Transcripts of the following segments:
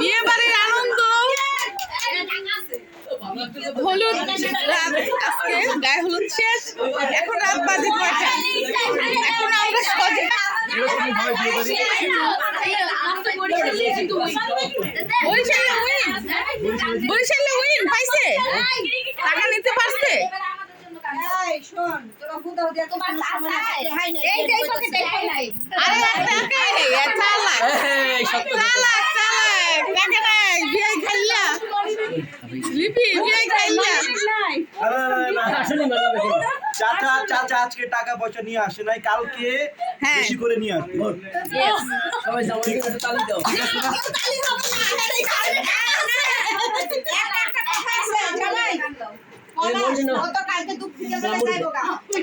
বিয়ে বাড়ির আনন্দ। হলুদ শেষ। এখন রাত বাজে কয়টা? এখন আমরা সজে বরিশালে উইন বরিশালে উইন পাইছে টাকা নিতে পারছে আরে টাকাই নেই এ চালাক চালাক চালাক টাকা নাই বিয়ে খাইলা লিপি বিয়ে খাইলা চাচা চাচা আজকে টাকা পয়সা নিয়ে আসে নাই কালকে হ্যাঁ। বেশি করে নিয়ে আসবে।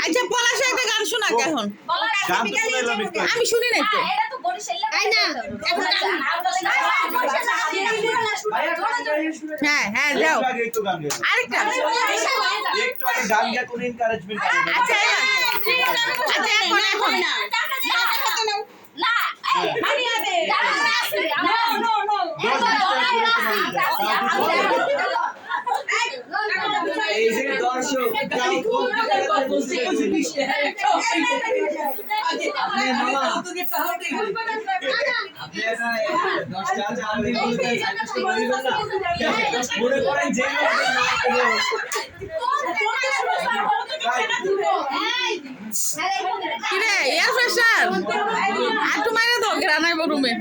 আচ্ছা পলাশে একটা গান শোনা এখন। আমি শুনি নাই তো। হ্যাঁ হ্যাঁ যাও আরেকটা একটু আগে গান গিয়ে কোনো এনকারেজমেন্ট আচ্ছা আচ্ছা এখন এখন এই যে দর্শক মনে করেন যে কিরে এয়ার ফ্রেশার আটু মাইরে দাও গ্রানাই রুমে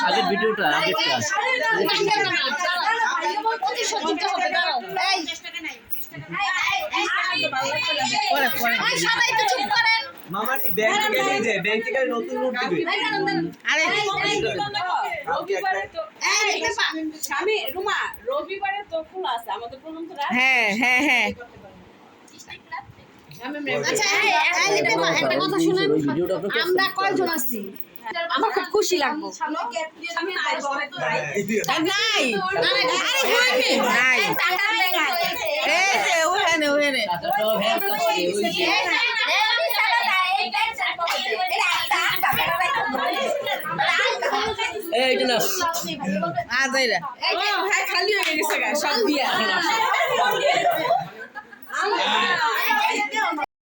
আগের ভিডিওটা আগেরটা। পরে পরে মামাটি ব্যাংক থেকে নিয়ে যায় ব্যাংক নতুন নোট দিবে। আরে। কালকে একটা স্বামী রুমা রবিবারে তো খোলা আছে আমাদের প্রথম তো হ্যাঁ হ্যাঁ হ্যাঁ। আচ্ছা একটা কথা শুনেন আমরা কয়জন আছি আমার খুব খুশি লাগবো নাই এইটা না হ্যাঁ খালি হয়ে গেছে গা, সব দিয়া